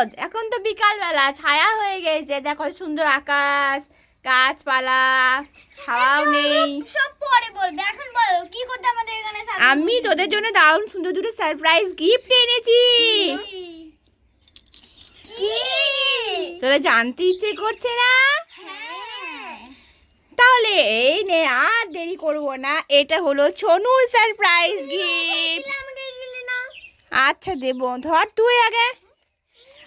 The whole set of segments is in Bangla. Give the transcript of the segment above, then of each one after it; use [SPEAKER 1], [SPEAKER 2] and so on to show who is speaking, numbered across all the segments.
[SPEAKER 1] সকালবেলা ছায়া হয়ে গেছে। দেখো সুন্দর আকাশ গাছপালা হাওয়াও নেই।
[SPEAKER 2] সব পরে বলবে। এখন বলো কি করতে আমাদের এখানে?
[SPEAKER 1] আমি তোদের জন্য দারুণ সুন্দর দুটো সারপ্রাইজ গিফট এনেছি।
[SPEAKER 2] কি?
[SPEAKER 1] তোদের জানতে ইচ্ছে করছে না?
[SPEAKER 2] হ্যাঁ।
[SPEAKER 1] তাহলে এই নে আর দেরি করব না। এটা হলো ছনুর সারপ্রাইজ গিফট আচ্ছা দেবো। ধর তুই আগে।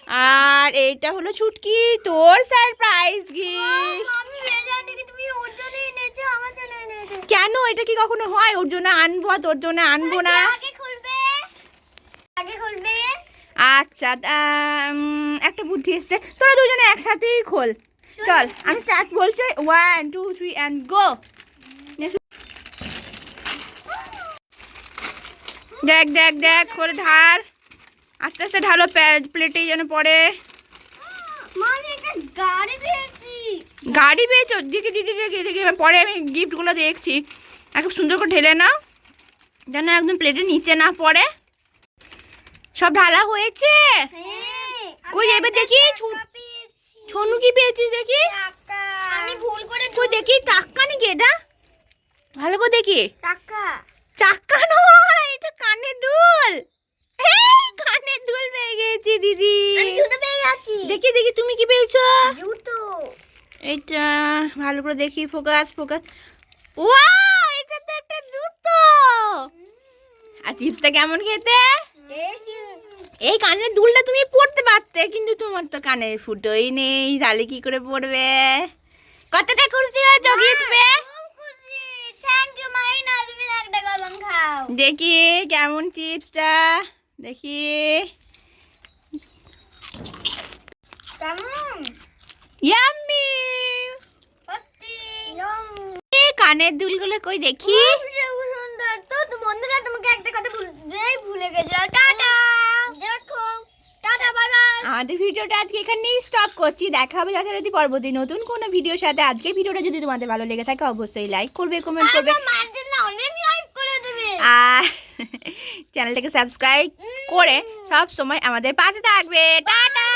[SPEAKER 1] আর এইটা হলো ছুটকি তোর সারপ্রাইজ গিফট কেন? এটা কি কখনো হয়? ওর জন্য আনব তোর জন্য আনব না? আচ্ছা একটা বুদ্ধি এসছে। তোরা দুজনে একসাথেই খোল। চল আমি স্টার্ট বলছি। One two three and go দেখ দেখ দেখ করে ঢাল। আস্তে আস্তে ঢালো প্লেটে যেন পড়ে।
[SPEAKER 2] মানে গাড়ি পেয়েছি।
[SPEAKER 1] দিকে দিদি দেখি দেখি পরে আমি গিফটগুলো দেখছি। একদম সুন্দর করে ঢেলে নাও। যেন একদম প্লেটের নিচে না পড়ে। সব ঢালা হয়েছে?
[SPEAKER 2] হ্যাঁ
[SPEAKER 1] কই এবার দেখি ছনু কি পেয়েছিস দেখি?
[SPEAKER 2] আমি ভুল করে
[SPEAKER 1] কই দেখি চাক্কা নাকি এটা? ভালো করে দেখি।
[SPEAKER 2] টাকা
[SPEAKER 1] চাক্কা নয় এটা কানের দুল। পেয়ে গেছি। দিদি দেখি দেখি তুমি কি পেয়েছ?
[SPEAKER 2] জুতো।
[SPEAKER 1] এটা ভালো করে দেখি ফোকাস ফোকাস। ওয়াও এটা তো একটা জুতো। আর চিপসটা কেমন খেতে? এই কানের দুলটা তুমি পড়তে পারতে কিন্তু তোমার তো কানের ফুটোই নেই। তাহলে কি করে পড়বে? কতটা খুশি হয়েছো গিফট পেয়ে? দেখি কেমন চিপসটা? দেখি। ইয়াম্মি কানের দুলগুলো কই দেখি?
[SPEAKER 2] খুব সুন্দর। তো তো বন্ধুরা তোমাকে একটা কথা বলতেই ভুলে গেছিলাম টাটা। দেখো। Tata bye bye.
[SPEAKER 1] আমাদের ভিডিওটা আজকে এখানেই স্টপ করছি। দেখা হবে যথারীতি পরবর্তী নতুন কোনো ভিডিওর সাথে। আজকে ভিডিওটা যদি তোমাদের ভালো লেগে থাকে অবশ্যই লাইক করবে কমেন্ট করবে
[SPEAKER 2] আমার মার জন্য অনেক লাইক করে দেবে
[SPEAKER 1] আর চ্যানেলটাকে সাবস্ক্রাইব করে সব সময় আমাদের পাশে থাকবে। টাটা!